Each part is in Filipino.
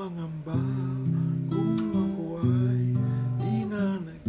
mangamba kung ako ay di na nag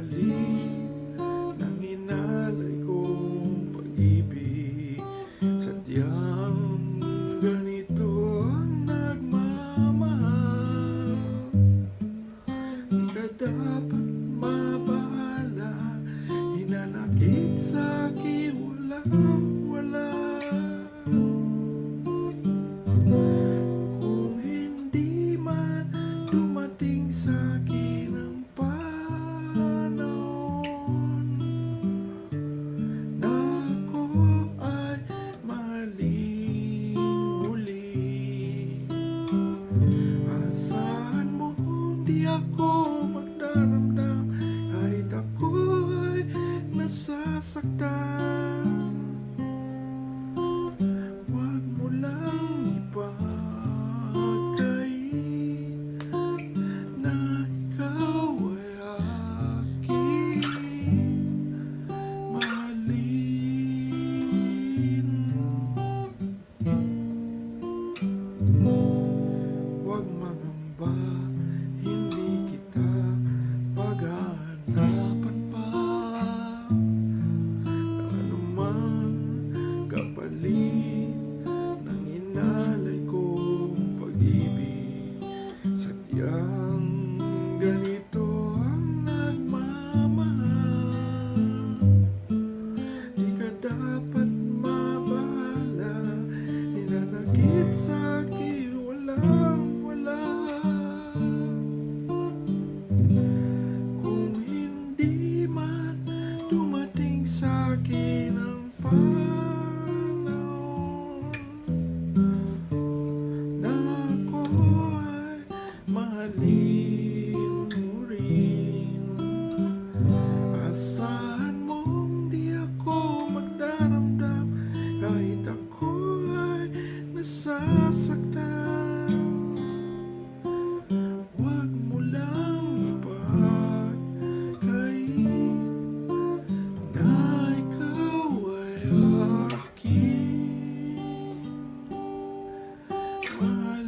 mali ng inalay kong pag-ibig. Sadyang ganito ang nagmamahal. Di ka dapat mabahala. Hinanakit sa akin wala goodbye. na ako ay mahalin. my